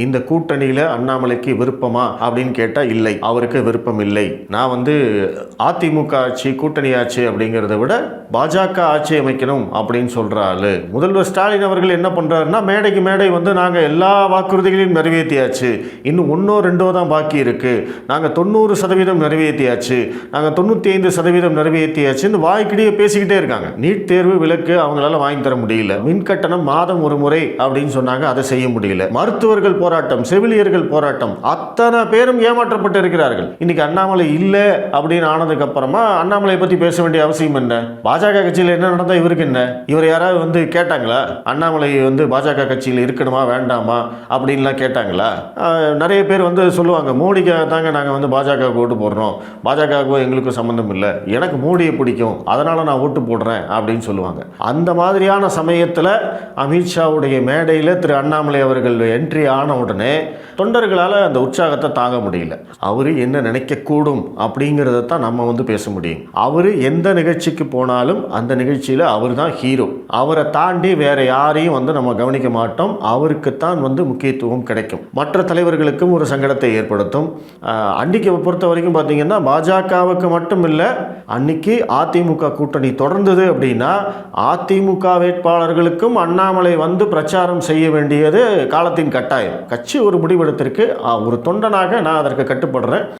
இந்த கூட்டணியில் அண்ணாமலைக்கு விருப்பமா அப்படின்னு கேட்டால் இல்லை. அவருக்கு விருப்பம் இல்லை நான் வந்து அதிமுக ஆட்சி கூட்டணி ஆட்சி அப்படிங்கிறத விட பாஜக ஆட்சி அமைக்கணும் அப்படின்னு சொல்கிறாரு முதல்வர் ஸ்டாலின் அவர்கள் என்ன பண்ணுறாருன்னா மேடைக்கு மேடை வந்து நாங்கள் எல்லா வாக்குறுதிகளையும் நிறைவேற்றியாச்சு. இன்னும் ஒன்றோ ரெண்டோ தான் பாக்கி இருக்குது நாங்கள் தொண்ணூறு சதவீதம் நிறைவேற்றியாச்சு. நாங்கள் தொண்ணூற்றி ஐந்து சதவீதம் நிறைவேற்றியாச்சுன்னு வாய்க்கிடையே பேசிக்கிட்டே இருக்காங்க. நீட் தேர்வு விலக்கு அவங்களால வாங்கி தர முடியல. மின் கட்டணம் மாதம் ஒரு முறை அப்படின்னு சொன்னாங்க. அதை செய்ய முடியல. மருத்துவர்கள் போராட்டம் செவிலியர்கள் போராட்டம். அத்தனை பேரும் ஏமாற்றப்பட்டு இருக்கிறார்கள் இன்னைக்கு அண்ணாமலை இல்லை அப்படின்னு ஆனதுக்கு அப்புறமா அண்ணாமலை பத்தி பேச வேண்டிய அவசியம் என்ன? பாஜக கட்சியில் என்ன நடந்தா இவருக்கு என்ன? இவர் யாராவது வந்து கேட்டாங்களா? அண்ணாமலை வந்து பாஜக கட்சியில் இருக்கணுமா வேண்டாமா அப்படின்லாம் கேட்டாங்களா? நிறைய பேர் வந்து சொல்லுவாங்க மோடிக்காக தாங்க நாங்கள் வந்து பாஜக ஓட்டு போடுறோம். பாஜகவுக்கும் எங்களுக்கும் சம்மந்தம் இல்லை. எனக்கு மோடியை பிடிக்கும். அதனால நான் ஓட்டு போடுறேன் அப்படின்னு சொல்லுவாங்க. அந்த மாதிரியான சமயத்தில் அமித்ஷாவுடைய மேடையில் திரு அண்ணாமலை அவர்கள் என்ட்ரி ஆன உடனே தொண்டர்களால் அந்த உற்சாகத்தை தாங்க முடியல. அவர் என்ன நினைக்கக்கூடும் அப்படிங்கிறத தான் நம்ம வந்து பேச முடியும். அவர் எந்த நிகழ்ச்சிக்கு போனாலும் அந்த நிகழ்ச்சியில் அவர் தான் ஹீரோ அவரை தாண்டி வேறு யாரையும் வந்து நம்ம கவனிக்க மாட்டோம். அவருக்குத்தான் வந்து முக்கியத்துவம் கிடைக்கும். மற்ற தலைவர்களுக்கும் ஒரு சங்கடத்தை ஏற்படுத்தும். அன்னைக்கு பொறுத்த வரைக்கும் பார்த்தீங்கன்னா பாஜகவுக்கு மட்டும் இல்லை அன்னைக்கு அதிமுக கூட்டணி தொடர்ந்தது அப்படின்னா அதிமுக வேட்பாளர்களுக்கும் அண்ணாமலை வந்து பிரச்சாரம் செய்ய வேண்டியது காலத்தின் கட்டாயம். கட்சி ஒரு முடிவெடுத்திருக்கு. ஒரு தொண்டனாக நான் அதற்கு கட்டுப்படுறேன்.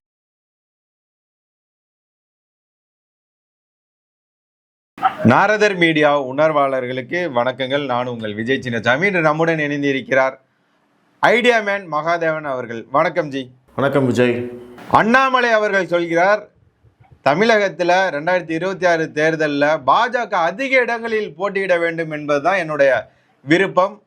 நாரதர் மீடியா உணர்வாளர்களுக்கு வணக்கங்கள். நான் உங்கள் விஜய் சின்னசாமி. இன்று நம்முடன் இணைந்திருக்கிறார் ஐடியா மேன் மகாதேவன் அவர்கள். வணக்கம் ஜி. வணக்கம் விஜய். அண்ணாமலை அவர்கள் சொல்கிறார் தமிழகத்தில் ரெண்டாயிரத்தி இருபத்தி ஆறு தேர்தலில் பாஜக அதிக இடங்களில் போட்டியிட வேண்டும் என்பதுதான் என்னுடைய விருப்பம்.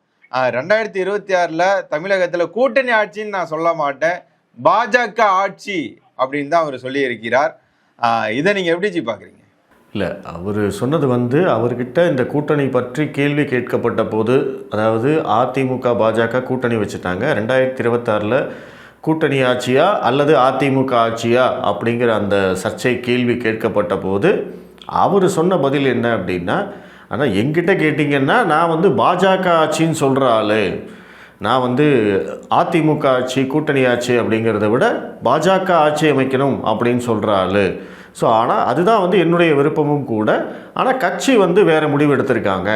ரெண்டாயிரத்தி இருபத்தி ஆறில் தமிழகத்தில் கூட்டணி ஆட்சின்னு நான் சொல்ல மாட்டேன். பாஜக ஆட்சி அப்படின்னு தான் அவர் சொல்லியிருக்கிறார். இதை நீங்கள் எப்படி ஜி பார்க்குறீங்க இல்லை அவர் சொன்னது வந்து அவர்கிட்ட இந்த கூட்டணி பற்றி கேள்வி கேட்கப்பட்ட போது அதாவது அதிமுக பாஜக கூட்டணி வச்சுட்டாங்க. ரெண்டாயிரத்தி இருபத்தாறில் கூட்டணி ஆட்சியா அல்லது அதிமுக ஆட்சியா அப்படிங்கிற அந்த சர்ச்சை கேள்வி கேட்கப்பட்ட போது அவர் சொன்ன பதில் என்ன அப்படின்னா ஆனால் எங்கிட்ட கேட்டிங்கன்னா நான் வந்து பாஜக ஆட்சின்னு சொல்கிற ஆள். நான் வந்து அதிமுக ஆட்சி கூட்டணி ஆட்சி அப்படிங்கிறத விட பாஜக ஆட்சி அமைக்கணும் அப்படின்னு சொல்கிற ஆள். ஸோ ஆனால் அதுதான் வந்து என்னுடைய விருப்பமும் கூட. ஆனால் கட்சி வந்து வேறு முடிவு எடுத்திருக்காங்க.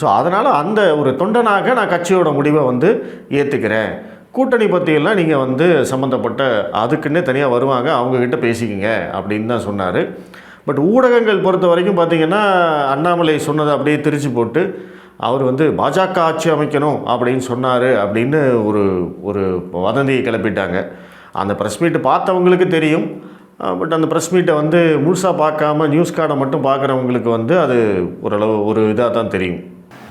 ஸோ அதனால் அந்த ஒரு தொண்டனாக நான் கட்சியோட முடிவை வந்து ஏற்றுக்கிறேன் கூட்டணி பற்றியெல்லாம் நீங்கள் வந்து சம்மந்தப்பட்ட அதுக்குன்னே தனியாக வருவாங்க அவங்கக்கிட்ட பேசிக்கிங்க அப்படின்னு தான் சொன்னார். பட் ஊடகங்கள் பொறுத்த வரைக்கும் பார்த்தீங்கன்னா அண்ணாமலை சொன்னதை அப்படியே திரிச்சு போட்டு அவர் வந்து பாஜக ஆட்சி அமைக்கணும் அப்படின்னு சொன்னார் அப்படின்னு ஒரு ஒரு வதந்தியை கிளப்பிட்டாங்க. அந்த ப்ரெஸ் மீட்டை பார்த்தவங்களுக்கு தெரியும். பட் அந்த ப்ரெஸ் மீட்டை வந்து முழுசாக பார்க்காம நியூஸ் கார்டை மட்டும் பார்க்குறவங்களுக்கு வந்து அது ஓரளவு ஒரு இதாக தான் தெரியும்.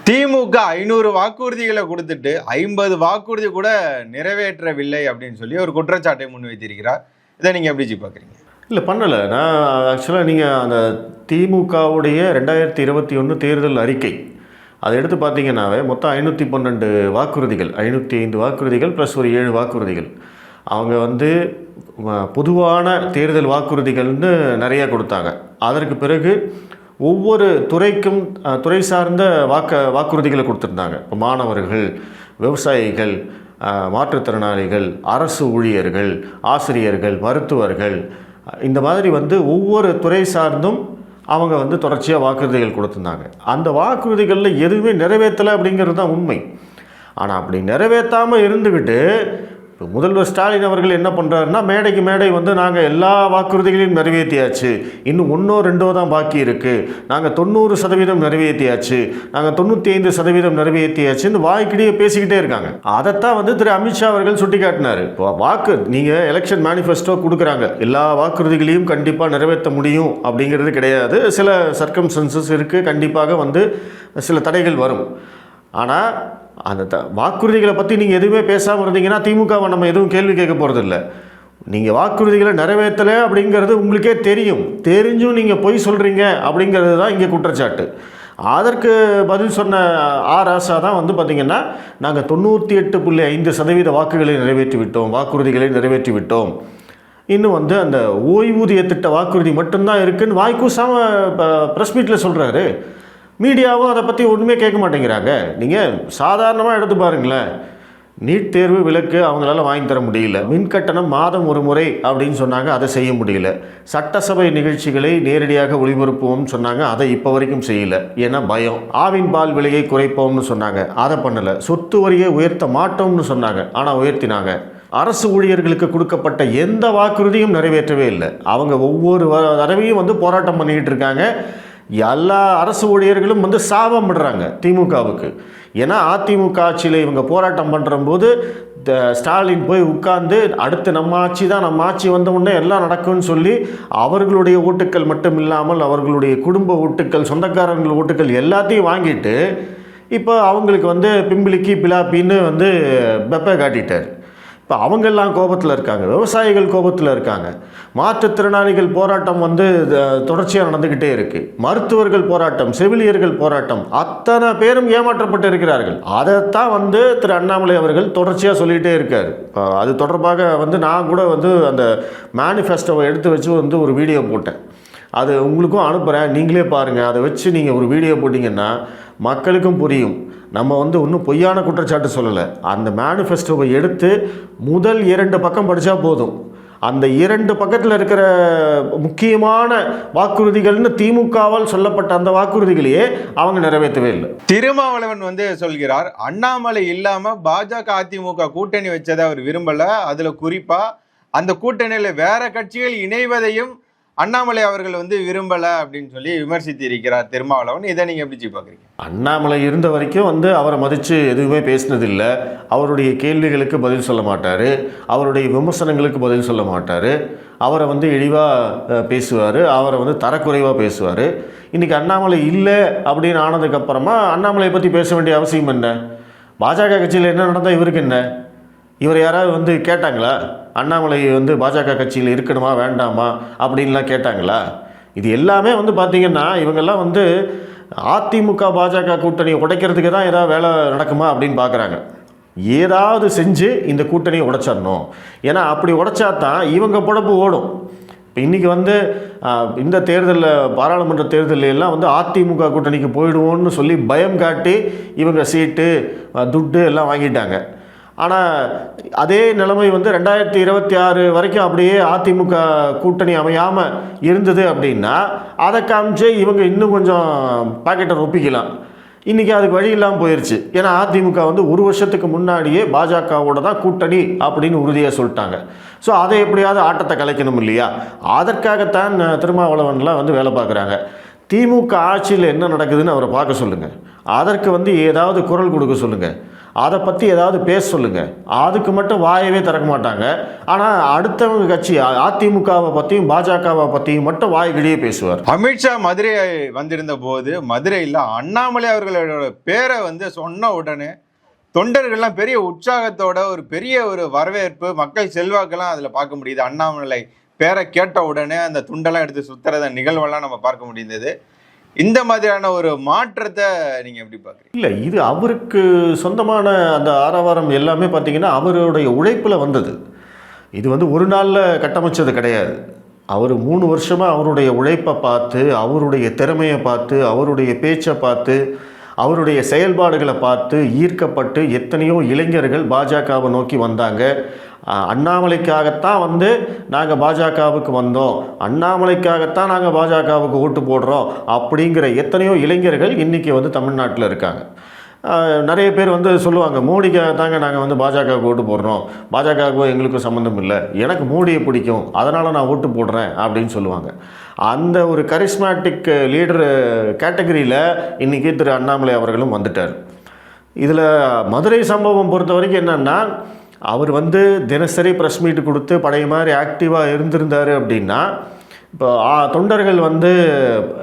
திமுக ஐநூறு வாக்குறுதிகளை கொடுத்துட்டு ஐம்பது வாக்குறுதி கூட நிறைவேற்றவில்லை அப்படின்னு சொல்லி ஒரு குற்றச்சாட்டை முன்வைத்திருக்கிறார். இதை நீங்கள் எப்படி பார்க்குறீங்க? இல்லை பண்ணலை. நான் ஆக்சுவலாக நீங்கள் அந்த திமுகவுடைய ரெண்டாயிரத்தி இருபத்தி ஒன்று தேர்தல் அறிக்கை அதை எடுத்து பார்த்தீங்கன்னாவே மொத்தம் ஐநூற்றி பன்னெண்டு வாக்குறுதிகள் ஐநூற்றி ஐந்து வாக்குறுதிகள் ப்ளஸ் ஒரு ஏழு வாக்குறுதிகள். அவங்க வந்து பொதுவான தேர்தல் வாக்குறுதிகள்னு நிறைய கொடுத்தாங்க. அதற்கு பிறகு ஒவ்வொரு துறைக்கும் துறை சார்ந்த வாக்க வாக்குறுதிகளை கொடுத்துருந்தாங்க. இப்போ மாணவர்கள் விவசாயிகள் மாற்றுத்திறனாளிகள் அரசு ஊழியர்கள் ஆசிரியர்கள் மருத்துவர்கள் இந்த மாதிரி வந்து ஒவ்வொரு துறை சார்ந்தும் அவங்க வந்து தொடர்ச்சியாக வாக்குறுதிகள் கொடுத்துருந்தாங்க. அந்த வாக்குறுதிகளில் எதுவுமே நிறைவேற்றலை அப்படிங்கிறது தான் உண்மை. ஆனால் அப்படி நிறைவேற்றாமல் இருந்துக்கிட்டு இப்போ முதல்வர் ஸ்டாலின் அவர்கள் என்ன பண்ணுறாருன்னா மேடைக்கு மேடை வந்து நாங்கள் எல்லா வாக்குறுதிகளையும் நிறைவேற்றியாச்சு. இன்னும் ஒன்றோ ரெண்டோ தான் பாக்கி இருக்குது நாங்கள் தொண்ணூறு சதவீதம் நிறைவேற்றியாச்சு. நாங்கள் தொண்ணூற்றி ஐந்து சதவீதம் நிறைவேற்றியாச்சுன்னு வாய்க்கிடையே பேசிக்கிட்டே இருக்காங்க. அதைத்தான் வந்து திரு அமித்ஷா அவர்கள் சுட்டிக்காட்டினார். இப்போ வாக்கு நீங்கள் எலெக்ஷன் மேனிஃபெஸ்டோ கொடுக்குறாங்க. எல்லா வாக்குறுதிகளையும் கண்டிப்பாக நிறைவேற்ற முடியும் அப்படிங்கிறது கிடையாது. சில சர்க்கம்சன்சஸ் இருக்குது கண்டிப்பாக வந்து சில தடைகள் வரும். ஆனால் அந்த த வாக்குறுதிகளை பற்றி நீங்கள் எதுவுமே பேசாமல் இருந்தீங்கன்னா திமுகவை நம்ம எதுவும் கேள்வி கேட்க போகிறதில்ல நீங்கள் வாக்குறுதிகளை நிறைவேற்றலை அப்படிங்கிறது உங்களுக்கே தெரியும். தெரிஞ்சும் நீங்கள் பொய் சொல்கிறீங்க அப்படிங்கிறது தான் இங்கே குற்றச்சாட்டு. அதற்கு பதில் சொன்ன ஆர் ஆசா தான் வந்து பார்த்திங்கன்னா நாங்கள் தொண்ணூற்றி எட்டு புள்ளி ஐந்து சதவீத வாக்குகளை நிறைவேற்றி விட்டோம் வாக்குறுதிகளை நிறைவேற்றி விட்டோம். இன்னும் வந்து அந்த ஓய்வூதிய திட்ட வாக்குறுதி மட்டும்தான் இருக்குன்னு வாய்க்கூசாமல் ப்ரெஸ் மீட்டில் சொல்கிறாரு மீடியாவும் அதை பற்றி ஒன்றுமே கேட்க மாட்டேங்கிறாங்க. நீங்கள் சாதாரணமாக எடுத்து பாருங்களேன். நீட் தேர்வு விலக்கு அவங்களால வாங்கி தர முடியல. மின் கட்டணம் மாதம் ஒரு முறை அப்படின்னு சொன்னாங்க அதை செய்ய முடியல. சட்டசபை நிகழ்ச்சிகளை நேரடியாக ஒளிபரப்புவோம்னு சொன்னாங்க அதை இப்போ வரைக்கும் செய்யல. ஏன்னா பயம். ஆவின் பால் விலையை குறைப்போம்னு சொன்னாங்க அதை பண்ணலை. சொத்து வரியை உயர்த்த மாட்டோம்னு சொன்னாங்க ஆனால் உயர்த்தினாங்க. அரசு ஊழியர்களுக்கு கொடுக்கப்பட்ட எந்த வாக்குறுதியும் நிறைவேற்றவே இல்லை. அவங்க ஒவ்வொரு வ- தடவையும் வந்து போராட்டம் பண்ணிக்கிட்டு இருக்காங்க. எல்லா அரசு ஊழியர்களும் வந்து சாபம் விடுறாங்க திமுகவுக்கு. ஏன்னா அதிமுக ஆட்சியில் இவங்க போராட்டம் பண்ணுறம்போது ஸ்டாலின் போய் உட்கார்ந்து அடுத்து நம்ம ஆட்சி தான் நம்ம ஆட்சி வந்த உடனே எல்லாம் நடக்கும்னு சொல்லி அவர்களுடைய ஓட்டுக்கள் மட்டும் இல்லாமல் அவர்களுடைய குடும்ப ஓட்டுக்கள் சொந்தக்காரர்கள் ஓட்டுக்கள் எல்லாத்தையும் வாங்கிட்டு இப்போ அவங்களுக்கு வந்து பிம்பிளிக்கி பிலாப்பின்னு வந்து பெப்பை காட்டிட்டார். இப்போ அவங்கெல்லாம் கோபத்தில் இருக்காங்க. விவசாயிகள் கோபத்தில் இருக்காங்க. மாற்றுத்திறனாளிகள் போராட்டம் வந்து தொடர்ச்சியாக நடந்துக்கிட்டே இருக்குது மருத்துவர்கள் போராட்டம் செவிலியர்கள் போராட்டம் அத்தனை பேரும் ஏமாற்றப்பட்டு இருக்கிறார்கள். அதைத்தான் வந்து திரு அண்ணாமலை அவர்கள் தொடர்ச்சியாக சொல்லிகிட்டே இருக்கார். அது தொடர்பாக வந்து நான் கூட வந்து அந்த மேனிஃபெஸ்டோவை எடுத்து வச்சு வந்து ஒரு வீடியோ போட்டேன். அது உங்களுக்கும் அனுப்புகிறேன் நீங்களே பாருங்கள் அதை வச்சு நீங்கள் ஒரு வீடியோ போட்டிங்கன்னா மக்களுக்கும் புரியும். நம்ம வந்து ஒன்றும் பொய்யான குற்றச்சாட்டு சொல்லலை. அந்த மேனிஃபெஸ்டோவை எடுத்து முதல் இரண்டு பக்கம் படித்தா போதும். அந்த இரண்டு பக்கத்தில் இருக்கிற முக்கியமான வாக்குறுதிகள்னு திமுகவால் சொல்லப்பட்ட அந்த வாக்குறுதிகளையே அவங்க நிறைவேற்றவே இல்லை. திருமாவளவன் வந்து சொல்கிறார் அண்ணாமலை இல்லாமல் பாஜக அதிமுக கூட்டணி வச்சதை அவர் விரும்பலை. அதில் குறிப்பாக அந்த கூட்டணியில் வேற கட்சிகள் இணைவதையும் அண்ணாமலை அவர்கள் வந்து விரும்பல அப்படின்னு சொல்லி விமர்சித்து இருக்கிறார் திருமாவளவன். இதை நீங்க எப்படி பார்க்குறீங்க பாக்குறீங்க? அண்ணாமலை இருந்த வரைக்கும் வந்து அவரை மதித்து எதுவுமே பேசினதில்லை. அவருடைய கேள்விகளுக்கு பதில் சொல்ல மாட்டார். அவருடைய விமர்சனங்களுக்கு பதில் சொல்ல மாட்டார். அவரை வந்து இழிவாக பேசுவார். அவரை வந்து தரக்குறைவாக பேசுவார். இன்றைக்கி அண்ணாமலை இல்லை அப்படின்னு ஆனதுக்கப்புறமா அண்ணாமலையை பற்றி பேச வேண்டிய அவசியம் என்ன? பாஜக கட்சியில் என்ன நடந்தால் இவருக்கு என்ன? இவர் யாராவது வந்து கேட்டாங்களா? அண்ணாமலை வந்து பாஜக கட்சியில் இருக்கணுமா வேண்டாமா? அப்படின்லாம் கேட்டாங்களா? இது எல்லாமே வந்து பார்த்திங்கன்னா இவங்கெல்லாம் வந்து அதிமுக பாஜக கூட்டணியை உடைக்கிறதுக்கு தான் ஏதாவது வேலை நடக்குமா அப்படின்னு பார்க்குறாங்க. ஏதாவது செஞ்சு இந்த கூட்டணியை உடைச்சிடணும். ஏன்னா அப்படி உடைச்சா தான் இவங்க பொழப்பு ஓடும். இப்போ இன்றைக்கி வந்து இந்த தேர்தலில் பாராளுமன்ற தேர்தல்ல எல்லாம் வந்து அதிமுக கூட்டணிக்கு போயிடுவோன்னு சொல்லி பயம் காட்டி இவங்க சீட்டு துட்டு எல்லாம் வாங்கிட்டாங்க. ஆனால் அதே நிலைமை வந்து ரெண்டாயிரத்தி இருபத்தி ஆறு வரைக்கும் அப்படியே அதிமுக கூட்டணி அமையாமல் இருந்தது அப்படின்னா அதை காமிச்சு இவங்க இன்னும் கொஞ்சம் பாக்கெட்டை ஒப்பிக்கலாம் இன்றைக்கி அதுக்கு வழி இல்லாமல் போயிடுச்சு ஏன்னா அதிமுக வந்து ஒரு வருஷத்துக்கு முன்னாடியே பாஜகவோட தான் கூட்டணி அப்படின்னு உறுதியாக சொல்லிட்டாங்க. ஸோ அதை எப்படியாவது ஆட்டத்தை கலைக்கணும் இல்லையா? அதற்காகத்தான் திருமாவளவன்லாம் வந்து வேலை பார்க்குறாங்க. திமுக ஆட்சியில் என்ன நடக்குதுன்னு அவரை பார்க்க சொல்லுங்கள் அதற்கு வந்து ஏதாவது குரல் கொடுக்க சொல்லுங்கள் அதை பற்றி ஏதாவது பேச சொல்லுங்கள் அதுக்கு மட்டும் வாயவே திறக்க மாட்டாங்க. ஆனால் அடுத்தவங்க கட்சி அதிமுகவை பற்றியும் பாஜகவை பற்றியும் மட்டும் வாய்கிடியே பேசுவார். அமித்ஷா மதுரை வந்திருந்த போது மதுரையில் அண்ணாமலை அவர்களோட பேரை வந்து சொன்ன உடனே தொண்டர்கள்லாம் பெரிய உற்சாகத்தோட ஒரு பெரிய ஒரு வரவேற்பு மக்கள் செல்வாக்கெல்லாம் அதில் பார்க்க முடியுது. அண்ணாமலை பேரை கேட்ட உடனே அந்த துண்டெல்லாம் எடுத்து சுத்துறத நிகழ்வெல்லாம் நம்ம பார்க்க முடிந்தது. இந்த மாதிரியான ஒரு மாற்றத்தை நீங்க எப்படி பார்க்குறீங்க இல்லை இது அவருக்கு சொந்தமான அந்த ஆரவாரம் எல்லாமே பார்த்தீங்கன்னா அவருடைய உழைப்பில் வந்தது. இது வந்து ஒரு நாளில் கட்டமைச்சது கிடையாது. அவர் மூணு வருஷமாக அவருடைய உழைப்பை பார்த்து அவருடைய திறமையை பார்த்து அவருடைய பேச்சை பார்த்து அவருடைய செயல்பாடுகளை பார்த்து ஈர்க்கப்பட்டு எத்தனையோ இளைஞர்கள் பாஜகவை நோக்கி வந்தாங்க. அண்ணாமலைக்காகத்தான் வந்து நாங்கள் பாஜகவுக்கு வந்தோம். அண்ணாமலைக்காகத்தான் நாங்கள் பாஜகவுக்கு ஓட்டு போடுறோம் அப்படிங்கிற எத்தனையோ இளைஞர்கள் இன்றைக்கி வந்து தமிழ்நாட்டில் இருக்காங்க. நிறைய பேர் வந்து சொல்லுவாங்க மோடிக்காக தாங்க நாங்கள் வந்து பாஜகவுக்கு ஓட்டு போடுறோம். பாஜகவுக்கும் எங்களுக்கும் சம்மந்தம் இல்லை. எனக்கு மோடியை பிடிக்கும். அதனால் நான் ஓட்டு போடுறேன் அப்படின்னு சொல்லுவாங்க. அந்த ஒரு கரிஸ்மேட்டிக் லீடர் கேட்டகரியில் இன்றைக்கி திரு அண்ணாமலை அவர்களும் வந்துட்டார். இதில் மதுரை சம்பவம் பொறுத்த வரைக்கும் என்னென்னா அவர் வந்து தினசரி ப்ரெஸ் மீட் கொடுத்து பழைய மாதிரி ஆக்டிவாக இருந்திருந்தார் அப்படின்னா இப்போ ஆ, தொண்டர்கள் வந்து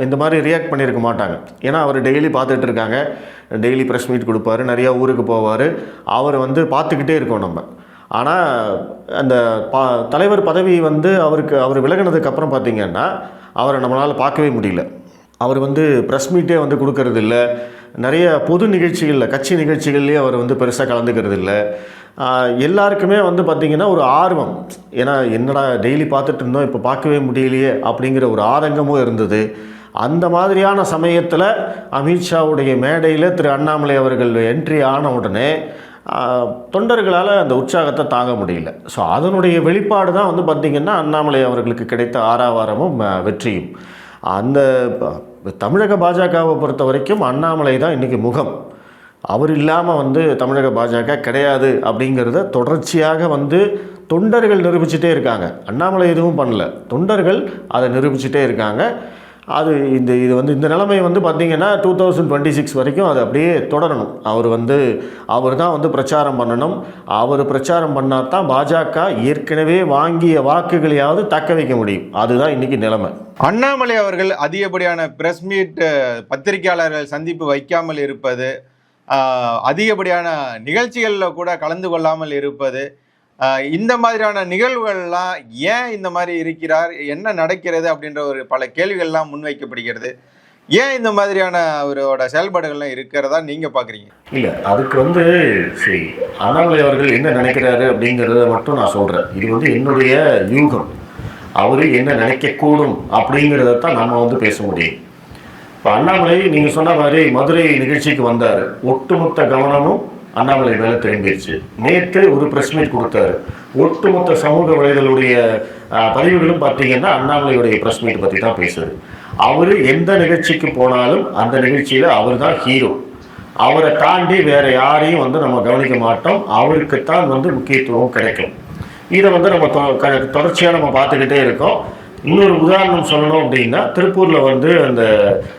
இந்த மாதிரி ரியாக்ட் பண்ணியிருக்க மாட்டாங்க. ஏன்னா அவர் டெய்லி பார்த்துட்டு இருக்காங்க. டெய்லி ப்ரெஸ் மீட் கொடுப்பாரு நிறையா ஊருக்கு போவார். அவர் வந்து பார்த்துக்கிட்டே இருக்கோம் நம்ம. ஆனால் அந்த பா தலைவர் பதவி வந்து அவருக்கு அவர் விலகினதுக்கப்புறம் பார்த்திங்கன்னா பார்த்தீங்கன்னா அவரை நம்மளால் பார்க்கவே முடியல. அவர் வந்து ப்ரெஸ் மீட்டே வந்து கொடுக்கறது நிறைய பொது நிகழ்ச்சிகளில் கட்சி நிகழ்ச்சிகள்லேயே அவர் வந்து பெருசாக கலந்துக்கிறது இல்லை எல்லாருக்குமே வந்து பார்த்திங்கன்னா ஒரு ஆர்வம். ஏன்னா என்னடா டெய்லி பார்த்துட்டு இருந்தோம் இப்போ பார்க்கவே முடியலையே அப்படிங்கிற ஒரு ஆதங்கமும் இருந்தது. அந்த மாதிரியான சமயத்தில் அமித்ஷாவுடைய மேடையில் திரு அண்ணாமலை அவர்கள் என்ட்ரி ஆன உடனே தொண்டர்களால் அந்த உற்சாகத்தை தாங்க முடியல. ஸோ அதனுடைய வெளிப்பாடு தான் வந்து பார்த்திங்கன்னா அண்ணாமலை அவர்களுக்கு கிடைத்த ஆறாவாரமும் வெற்றியும். அந்த தமிழக பாஜகவை பொறுத்த வரைக்கும் அண்ணாமலை தான் இன்றைக்கி முகம். அவர் இல்லாமல் வந்து தமிழக பாஜக கிடையாது அப்படிங்கிறத தொடர்ச்சியாக வந்து தொண்டர்கள் நிரூபிச்சிட்டே இருக்காங்க. அண்ணாமலை எதுவும் பண்ணல. தொண்டர்கள் அதை நிரூபிச்சிட்டே இருக்காங்க. அது இந்த இது வந்து இந்த நிலைமை வந்து பார்த்திங்கன்னா டூ தௌசண்ட் டுவெண்ட்டி சிக்ஸ் வரைக்கும் அது அப்படியே தொடரணும். அவர் வந்து அவர் தான் வந்து பிரச்சாரம் பண்ணணும். அவர் பிரச்சாரம் பண்ணால் தான் பாஜக ஏற்கனவே வாங்கிய வாக்குகளையாவது தக்க வைக்க முடியும். அதுதான் இன்றைக்கி நிலைமை. அண்ணாமலை அவர்கள் அதிகப்படியான பிரஸ் மீட் பத்திரிகையாளர்கள் சந்திப்பு வைக்காமல் இருப்பது அதிகப்படியான நிகழ்ச்சிகளில் கூட கலந்து கொள்ளாமல் இருப்பது. இந்த மாதிரியான நிகழ்வுகள்லாம் ஏன் இந்த மாதிரி இருக்கிறார்? என்ன நடக்கிறது? அப்படின்ற ஒரு பல கேள்விகள்லாம் முன்வைக்கப்படுகிறது. ஏன் இந்த மாதிரியான அவரோட செயல்பாடுகள்லாம் இருக்கிறதா நீங்கள் பார்க்குறீங்க இல்லை அதுக்கு வந்து சரி அண்ணாமலை அவர்கள் என்ன நினைக்கிறாரு அப்படிங்கிறத மட்டும் நான் சொல்கிறேன் இது வந்து என்னுடைய யூகம். அவர் என்ன நினைக்கக்கூடும் அப்படிங்கிறத தான் நம்ம வந்து பேச முடியும். இப்போ அண்ணாமலை நீங்கள் சொன்ன மாதிரி மதுரை நிகழ்ச்சிக்கு வந்தார். ஒட்டுமொத்த கவனமும் அண்ணாமலை மேலே திரும்பிடுச்சு நேற்று ஒரு ப்ரெஸ் மீட் கொடுத்தாரு. ஒட்டுமொத்த சமூக வலைதளுடைய பதிவுகளும் பார்த்தீங்கன்னா அண்ணாமலையுடைய ப்ரெஸ் மீட் பற்றி தான் பேசுது. அவர் எந்த நிகழ்ச்சிக்கு போனாலும் அந்த நிகழ்ச்சியில் அவர் தான் ஹீரோ அவரை தாண்டி வேற யாரையும் வந்து நம்ம கவனிக்க மாட்டோம். அவருக்குத்தான் வந்து முக்கியத்துவம் கிடைக்கும். இதை வந்து நம்ம தொ- தொடர்ச்சியாக நம்ம பார்த்துக்கிட்டே இருக்கோம். இன்னொரு உதாரணம் சொல்லணும் அப்படின்னா திருப்பூரில் வந்து அந்த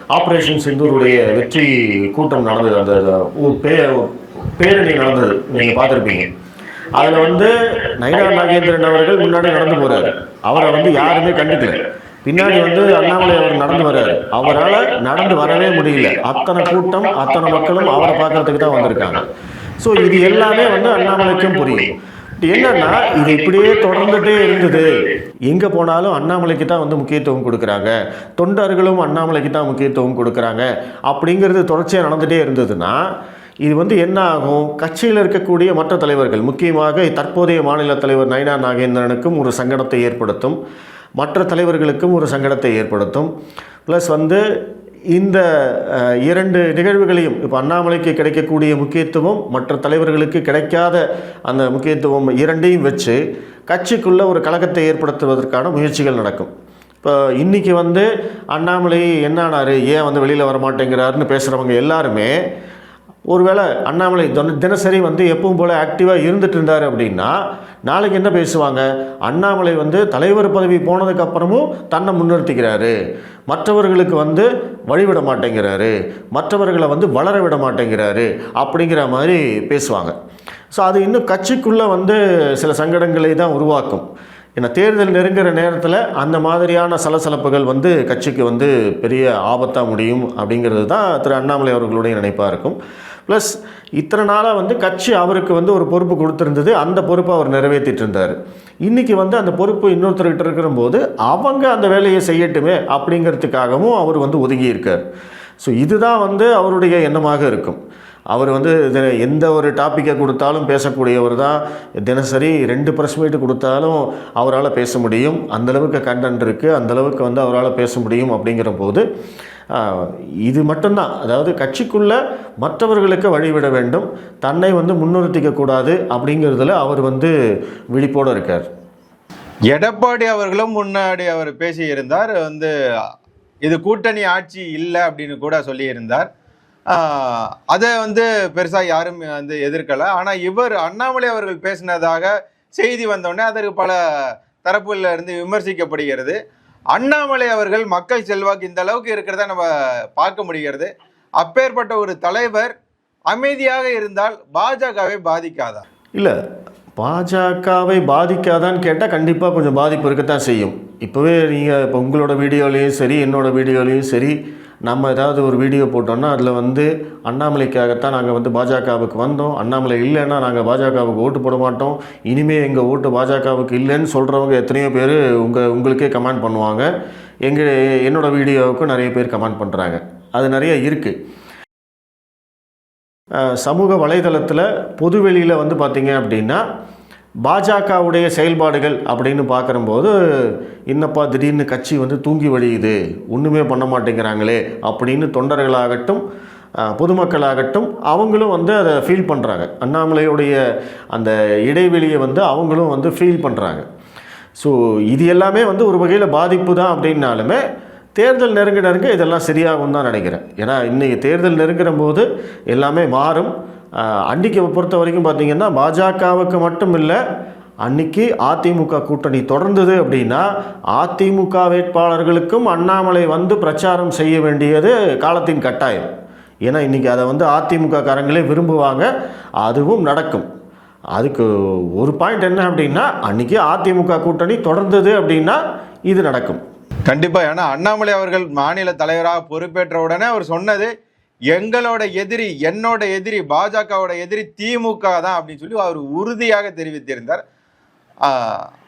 ஆப்ரேஷன் சிந்தூருடைய வெற்றி கூட்டம் நடந்தது. அந்த பே- பேரணி நடந்தது. நீங்கள் பார்த்துருப்பீங்க. அதில் வந்து நயனா நாகேந்திரன் அவர்கள் முன்னாடி நடந்து போகிறார் அவரை வந்து யாருமே கண்டுக்கல. பின்னாடி வந்து அண்ணாமலை அவர் நடந்து வர்றாரு அவரால் நடந்து வரவே முடியல. அத்தனை கூட்டம் அத்தனை மக்களும் அவரை பார்க்கறதுக்கு தான் வந்திருக்காங்க. ஸோ இது எல்லாமே வந்து அண்ணாமலைக்கும் புரியும். என்னன்னா இது இப்படியே தொடர்ந்துட்டே இருந்தது. எங்கே போனாலும் அண்ணாமலைக்கு தான் வந்து முக்கியத்துவம் கொடுக்குறாங்க. தொண்டர்களும் அண்ணாமலைக்கு தான் முக்கியத்துவம் கொடுக்குறாங்க. அப்படிங்கிறது தொடர்ச்சியாக நடந்துகிட்டே இருந்ததுன்னா இது வந்து என்ன ஆகும்? கட்சியில் இருக்கக்கூடிய மற்ற தலைவர்கள் முக்கியமாக தற்போதைய மாநில தலைவர் நயனா நாகேந்திரனுக்கும் ஒரு சங்கடத்தை ஏற்படுத்தும் மற்ற தலைவர்களுக்கும் ஒரு சங்கடத்தை ஏற்படுத்தும். ப்ளஸ் வந்து இந்த இரண்டு நிகழ்வுகளையும் இப்போ அண்ணாமலைக்கு கிடைக்கக்கூடிய முக்கியத்துவம் மற்ற தலைவர்களுக்கு கிடைக்காத அந்த முக்கியத்துவம் இரண்டையும் வச்சு கட்சிக்குள்ளே ஒரு கழகத்தை ஏற்படுத்துவதற்கான முயற்சிகள் நடக்கும். இப்போ இன்றைக்கி வந்து அண்ணாமலை என்னானார் ஏன் வந்து வெளியில் வர மாட்டேங்கிறாருன்னு பேசுகிறவங்க எல்லாருமே ஒருவேளை அண்ணாமலை தினசரி வந்து எப்பவும் போல் ஆக்டிவாக இருந்துட்டு இருந்தார் அப்படின்னா நாளைக்கு என்ன பேசுவாங்க? அண்ணாமலை வந்து தலைவர் பதவி போனதுக்கப்புறமும் தன்னை முன்னிறுத்திக்கிறாரு. மற்றவர்களுக்கு வந்து வழிவிட மாட்டேங்கிறாரு. மற்றவர்களை வந்து வளர விட மாட்டேங்கிறாரு அப்படிங்கிற மாதிரி பேசுவாங்க. ஸோ அது இன்னும் கட்சிக்குள்ளே வந்து சில சங்கடங்களை தான் உருவாக்கும். ஏன்னா தேர்தல் நெருங்குற நேரத்தில் அந்த மாதிரியான சலசலப்புகள் வந்து கட்சிக்கு வந்து பெரிய ஆபத்தாக முடியும் அப்படிங்கிறது தான் திரு அண்ணாமலை அவர்களுடைய நினைப்பாக இருக்கும். ப்ளஸ் இத்தனை நாளாக வந்து கட்சி அவருக்கு வந்து ஒரு பொறுப்பு கொடுத்துருந்தது அந்த பொறுப்பை அவர் நிறைவேற்றிட்டு இருந்தார் இன்றைக்கி வந்து அந்த பொறுப்பு இன்னொருத்தர்கிட்ட இருக்கிறபோது அவங்க அந்த வேலையை செய்யட்டுமே அப்படிங்கிறதுக்காகவும் அவர் வந்து ஒதுங்கியிருக்கார். ஸோ இதுதான் வந்து அவருடைய எண்ணமாக இருக்கும். அவர் வந்து இது- எந்த ஒரு டாப்பிக்கை கொடுத்தாலும் பேசக்கூடியவர் தான். தினசரி ரெண்டு ப்ரெஸ் மீட் கொடுத்தாலும் அவரால் பேச முடியும். அந்தளவுக்கு கண்டென்ட் இருக்குது அந்தளவுக்கு வந்து அவரால் பேச முடியும் அப்படிங்கிற போது இது மட்டும்தான். அதாவது கட்சிக்குள்ளே மற்றவர்களுக்கு வழிவிட வேண்டும். தன்னை வந்து முன்னிறுத்திக்க கூடாது அப்படிங்கிறதுல அவர் வந்து விழிப்போடு இருக்கார். எடப்பாடி அவர்களும் முன்னாடி அவர் பேசியிருந்தார். வந்து இது கூட்டணி ஆட்சி இல்லை அப்படின்னு கூட சொல்லியிருந்தார். அதை வந்து பெருசாக யாரும் வந்து எதிர்க்கலை. ஆனால் இவர் அண்ணாமலை அவர்கள் பேசினதாக செய்தி வந்தோடனே அதற்கு பல தரப்புல இருந்து விமர்சிக்கப்படுகிறது. அண்ணாமலை அவர்கள் மக்கள் செல்வாக்கு இந்த அளவுக்கு இருக்கிறத நம்ம பார்க்க முடிகிறது. அப்பேற்பட்ட ஒரு தலைவர் அமைதியாக இருந்தால் பாஜகவை பாதிக்காதா? இல்லை பாஜகவை பாதிக்காதான்னு கேட்டால் கண்டிப்பாக கொஞ்சம் பாதிப்பு இருக்கத்தான் செய்யும். இப்போவே நீங்கள் இப்போ உங்களோட வீடியோலையும் சரி என்னோட வீடியோலையும் சரி நம்ம ஏதாவது ஒரு வீடியோ போட்டோம்னா அதில் வந்து அண்ணாமலைக்காகத்தான் நாங்கள் வந்து பாஜகவுக்கு வந்தோம். அண்ணாமலை இல்லைன்னா நாங்கள் பாஜகவுக்கு ஓட்டு போட மாட்டோம். இனிமேல் எங்கள் ஓட்டு பாஜகவுக்கு இல்லைன்னு சொல்கிறவங்க எத்தனையோ பேர் உங்கள் உங்களுக்கே கமெண்ட் பண்ணுவாங்க. எங்கள் என்னோடய வீடியோவுக்கும் நிறைய பேர் கமெண்ட் பண்ணுறாங்க அது நிறைய இருக்குது சமூக வலைதளத்தில் பொதுவெளியில் வந்து பார்த்திங்க அப்படின்னா பாஜகவுடைய செயல்பாடுகள் அப்படின்னு பார்க்குறம்போது என்னப்பா திடீர்னு கட்சி வந்து தூங்கி வழியுது ஒன்றுமே பண்ண மாட்டேங்கிறாங்களே அப்படின்னு தொண்டர்களாகட்டும் பொதுமக்களாகட்டும் அவங்களும் வந்து அதை ஃபீல் பண்ணுறாங்க அண்ணாமலையுடைய அந்த இடைவெளியை வந்து அவங்களும் வந்து ஃபீல் பண்ணுறாங்க ஸோ இது எல்லாமே வந்து ஒரு வகையில் பாதிப்பு தான் அப்படின்னாலுமே தேர்தல் நெருங்க நெருங்க இதெல்லாம் சரியாகும் தான் நினைக்கிறேன். ஏன்னா இன்றைக்கி தேர்தல் நெருங்குற போது எல்லாமே மாறும். அன்றைக்கி பொறுத்த வரைக்கும் பார்த்திங்கன்னா பாஜகவுக்கு மட்டும் இல்லை அன்னைக்கு அதிமுக கூட்டணி தொடர்ந்தது அப்படின்னா அதிமுக வேட்பாளர்களுக்கும் அண்ணாமலை வந்து பிரச்சாரம் செய்ய வேண்டியது காலத்தின் கட்டாயம். ஏன்னா இன்றைக்கி அதை வந்து அதிமுக காரங்களே விரும்புவாங்க. அதுவும் நடக்கும். அதுக்கு ஒரு பாயிண்ட் என்ன அப்படின்னா அன்றைக்கி அதிமுக கூட்டணி தொடர்ந்தது அப்படின்னா இது நடக்கும். கண்டிப்பாக ஏன்னா அண்ணாமலை அவர்கள் மாநில தலைவராக பொறுப்பேற்ற உடனே அவர் சொன்னது எங்களோட எதிரி என்னோட எதிரி பாஜகவோட எதிரி திமுக தான் அப்படின்னு சொல்லி அவர் உறுதியாக தெரிவித்திருந்தார்.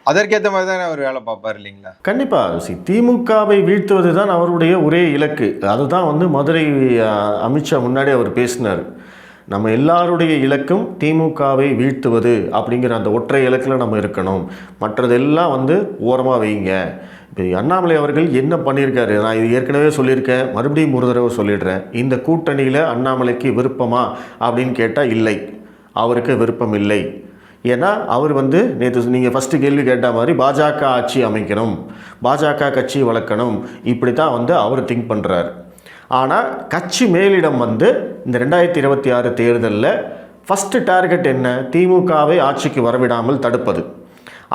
அதற்கேற்ற மாதிரி தானே அவர் வேலை பார்ப்பார் இல்லைங்களா? கண்டிப்பாக சி திமுகவை வீழ்த்துவது தான் அவருடைய ஒரே இலக்கு. அதுதான் வந்து மதுரை அமித்ஷா முன்னாடி அவர் பேசினார். நம்ம எல்லாருடைய இலக்கும் திமுகவை வீழ்த்துவது அப்படிங்கிற அந்த ஒற்றை இலக்கில் நம்ம இருக்கணும். மற்றதெல்லாம் வந்து ஓரமாக வைங்க. இப்போ அண்ணாமலை அவர்கள் என்ன பண்ணியிருக்காரு? நான் இது ஏற்கனவே சொல்லியிருக்கேன். மறுபடியும் ஒரு தடவை சொல்லிடுறேன். இந்த கூட்டணியில் அண்ணாமலைக்கு விருப்பமா அப்படின்னு கேட்டால் இல்லை. அவருக்கு விருப்பம் இல்லை. ஏன்னா அவர் வந்து நேற்று நீங்கள் ஃபஸ்ட்டு கேள்வி கேட்ட மாதிரி பாஜக ஆட்சி அமைக்கணும். பாஜக கட்சி வளர்க்கணும். இப்படி தான் வந்து அவர் திங்க் பண்ணுறார் ஆனால் கட்சி மேலிடம் வந்து இந்த ரெண்டாயிரத்தி இருபத்தி ஆறு தேர்தலில் ஃபஸ்ட்டு டார்கெட் என்ன? திமுகவை ஆட்சிக்கு வரவிடாமல் தடுப்பது.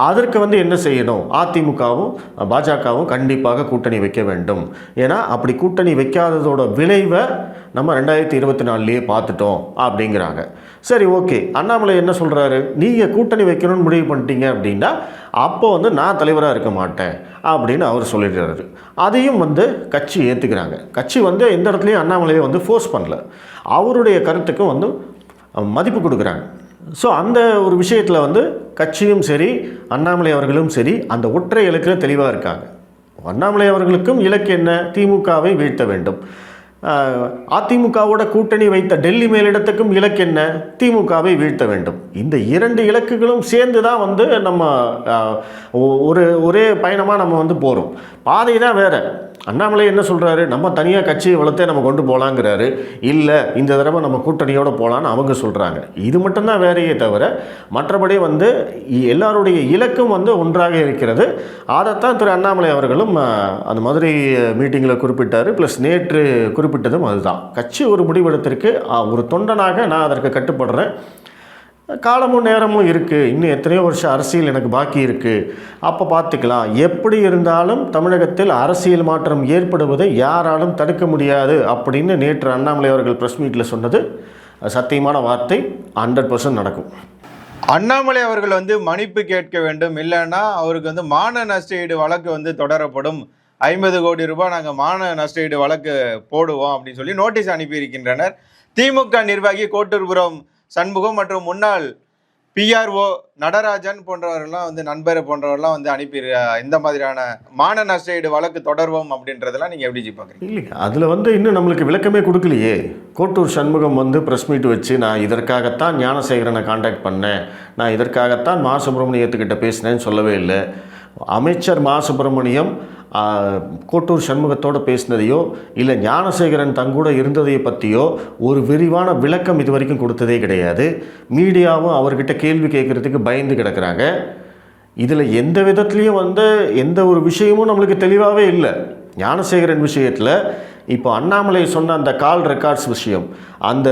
அதற்கு வந்து என்ன செய்யணும்? அதிமுகவும் பாஜகவும் கண்டிப்பாக கூட்டணி வைக்க வேண்டும். ஏன்னா அப்படி கூட்டணி வைக்காததோட விளைவை நம்ம ரெண்டாயிரத்தி இருபத்தி நாலுலேயே பார்த்துட்டோம் அப்படிங்கிறாங்க. சரி ஓகே. அண்ணாமலை என்ன சொல்கிறாரு நீங்கள் கூட்டணி வைக்கணும்னு முடிவு பண்ணிட்டீங்க அப்படின்னா அப்போ வந்து நான் தலைவராக இருக்க மாட்டேன் அப்படின்னு அவர் சொல்லிடுறாரு. அதையும் வந்து கட்சி ஏற்றுக்கிறாங்க கட்சி வந்து எந்த இடத்துலையும் அண்ணாமலையை வந்து ஃபோர்ஸ் பண்ணல. அவருடைய கருத்துக்கும் வந்து மதிப்பு கொடுக்குறாங்க. ஸோ அந்த ஒரு விஷயத்தில் வந்து கட்சியும் சரி அண்ணாமலை அவர்களும் சரி அந்த ஒற்றை இலக்கில் தெளிவாக இருக்காங்க. அண்ணாமலை அவர்களுக்கும் இலக்கு என்ன? திமுகவை வீழ்த்த வேண்டும். அதிமுகவோட கூட்டணி வைத்த டெல்லி மேலிடத்துக்கும் இலக்கு என்ன? திமுகவை வீழ்த்த வேண்டும். இந்த இரண்டு இலக்குகளும் சேர்ந்து தான் வந்து நம்ம ஒ- ஒரு ஒரே பயணமாக நம்ம வந்து போகிறோம் பாதை தான் வேறு. அண்ணாமலை என்ன சொல்கிறாரு நம்ம தனியாக கட்சியை வளர்த்தே நம்ம கொண்டு போகலாங்கிறாரு இல்லை இந்த தடவை நம்ம கூட்டணியோடு போகலான்னு அவங்க சொல்கிறாங்க இது மட்டும்தான் வேறையே தவிர மற்றபடி வந்து எல்லாருடைய இலக்கும் வந்து ஒன்றாக இருக்கிறது. அதைத்தான் திரு அண்ணாமலை அவர்களும் அந்த மதுரை மீட்டிங்கில் குறிப்பிட்டார். ப்ளஸ் நேற்று குறிப்பிட்டதும் அதுதான். கட்சி ஒரு முடிவெடுத்திருக்கு. ஒரு தொண்டனாக நான் அதற்கு கட்டுப்படுறேன். காலமும் நேரமும் இருக்குது இன்னும் எத்தனையோ வருஷம் அரசியல் எனக்கு பாக்கி இருக்குது அப்போ பார்த்துக்கலாம் எப்படி இருந்தாலும் தமிழகத்தில் அரசியல் மாற்றம் ஏற்படுவதை யாராலும் தடுக்க முடியாது அப்படின்னு நேற்று அண்ணாமலை அவர்கள் ப்ரெஸ் மீட்டில் சொன்னது. சத்தியமான வார்த்தை. ஹண்ட்ரட் பர்சன்ட் நடக்கும். அண்ணாமலை அவர்கள் வந்து மன்னிப்பு கேட்க வேண்டும். இல்லைன்னா அவருக்கு வந்து மான நஷ்டஈடு வழக்கு வந்து தொடரப்படும். ஐம்பது கோடி ரூபாய் நாங்கள் மான நஷ்டஈடு வழக்கு போடுவோம் அப்படின்னு சொல்லி நோட்டீஸ் அனுப்பியிருக்கின்றனர். திமுக நிர்வாகி கோட்டூர்புரம் சண்முகம் மற்றும் முன்னாள் பிஆர்ஓ நடராஜன் போன்றவர்கள்லாம் வந்து நண்பர் போன்றவர்கள்லாம் வந்து அனுப்பி இந்த மாதிரியான மான நஷ்டஈடு வழக்கு தொடர்வோம் அப்படின்றதெல்லாம் நீங்கள் எப்படி பார்க்குறீங்க இல்லைங்க அதில் வந்து இன்னும் நம்மளுக்கு விளக்கமே கொடுக்கலையே. கோட்டூர் சண்முகம் வந்து ப்ரெஸ் மீட் வச்சு நான் இதற்காகத்தான் ஞானசேகரனை காண்டாக்ட் பண்ணேன். நான் இதற்காகத்தான் மா சுப்பிரமணியத்துக்கிட்ட பேசினேன்னு சொல்லவே இல்லை. அமைச்சர் மா சுப்பிரமணியம் கோட்டூர் சண்முகத்தோடு பேசினதையோ இல்லை ஞானசேகரன் தங்கூட இருந்ததையை பற்றியோ ஒரு விரிவான விளக்கம் இது வரைக்கும் கொடுத்ததே கிடையாது. மீடியாவும் அவர்கிட்ட கேள்வி கேட்குறதுக்கு பயந்து கிடக்கிறாங்க. இதில் எந்த விதத்துலேயும் வந்து எந்த ஒரு விஷயமும் நம்மளுக்கு தெளிவாகவே இல்லை. ஞானசேகரன் விஷயத்தில் இப்போ அண்ணாமலை சொன்ன அந்த கால் ரெக்கார்ட்ஸ் விஷயம் அந்த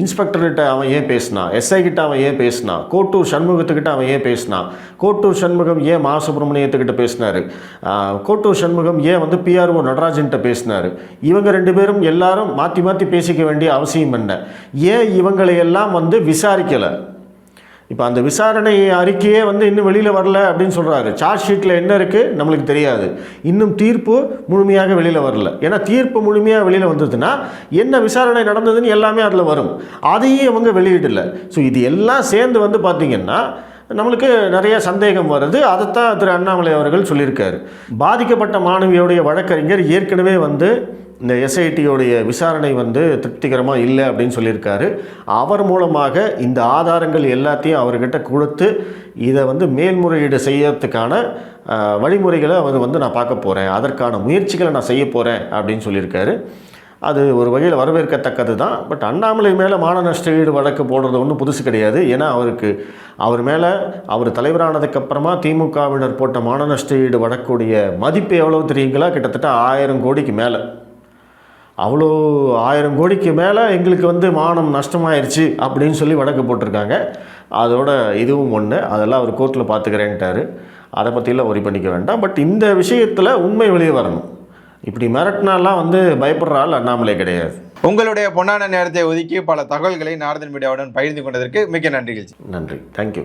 இன்ஸ்பெக்டர்கிட்ட அவன் ஏன் பேசினான் எஸ்ஐ கிட்ட அவன் ஏன் பேசினான் கோட்டூர் சண்முகத்துக்கிட்ட அவன் ஏன் பேசினான் கோட்டூர் சண்முகம் ஏன் மா சுப்பிரமணியத்துக்கிட்ட பேசினார் கோட்டூர் சண்முகம் ஏன் வந்து பிஆர்ஓ நடராஜன்கிட்ட பேசினார்? இவங்க ரெண்டு பேரும் எல்லாரும் மாற்றி மாற்றி பேசிக்க வேண்டிய அவசியம் என்ன? ஏன் இவங்களையெல்லாம் வந்து விசாரிக்கலை? இப்போ அந்த விசாரணை அறிக்கையே வந்து இன்னும் வெளியில் வரல அப்படின்னு சொல்கிறாரு சார்ஜ் ஷீட்டில் என்ன இருக்குது நம்மளுக்கு தெரியாது. இன்னும் தீர்ப்பு முழுமையாக வெளியில் வரல. ஏன்னா தீர்ப்பு முழுமையாக வெளியில் வந்ததுன்னா என்ன விசாரணை நடந்ததுன்னு எல்லாமே அதில் வரும். அதையும் இவங்க வெளியிடலை. ஸோ இது எல்லாம் சேர்ந்து வந்து பார்த்திங்கன்னா நம்மளுக்கு நிறைய சந்தேகம் வருது. அதைத்தான் திரு அண்ணாமலை அவர்கள் சொல்லியிருக்காரு. பாதிக்கப்பட்ட மாணவியோடைய வழக்கறிஞர் ஏற்கனவே வந்து இந்த எஸ்ஐடியோடைய விசாரணை வந்து திருப்திகரமாக இல்லை அப்படின்னு சொல்லியிருக்காரு. அவர் மூலமாக இந்த ஆதாரங்கள் எல்லாத்தையும் அவர்கிட்ட கொடுத்து இதை வந்து மேல்முறையீடு செய்யறதுக்கான வழிமுறைகளை அவர் வந்து நான் பார்க்க போகிறேன் அதற்கான முயற்சிகளை நான் செய்ய போகிறேன் அப்படின்னு சொல்லியிருக்காரு. அது ஒரு வகையில் வரவேற்கத்தக்கது தான். பட் அண்ணாமலை மேலே மான நஷ்ட ஈடு வழக்கு போடுறது ஒன்றும் புதுசு கிடையாது. ஏன்னா அவருக்கு அவர் மேலே அவர் தலைவரானதுக்கப்புறமா திமுகவினர் போட்ட மான நஷ்ட ஈடு வழக்குடைய மதிப்பு எவ்வளோ தெரியுங்களா? கிட்டத்தட்ட ஆயிரம் கோடிக்கு மேலே. அவ்வளோ ஆயிரம் கோடிக்கு மேலே எங்களுக்கு வந்து மானம் நஷ்டமாயிருச்சு அப்படின்னு சொல்லி வழக்கு போட்டிருக்காங்க. அதோட இதுவும் ஒன்று அதெல்லாம் அவர் கோர்ட்டில் பார்த்துக்கிறேன்ட்டார் அதை பற்றிலாம் ஒரி பண்ணிக்க வேண்டாம். பட் இந்த விஷயத்தில் உண்மை வெளியே வரணும். இப்படி மிரட்டினாலாம் வந்து பயப்படுற ஆள் அண்ணாமலை கிடையாது. உங்களுடைய பொன்னான நேரத்தை ஒதுக்கி பல தகவல்களை நார்தன் மீடியாவுடன் பகிர்ந்து கொண்டதற்கு மிக்க நன்றிகள். நன்றி. தேங்க்யூ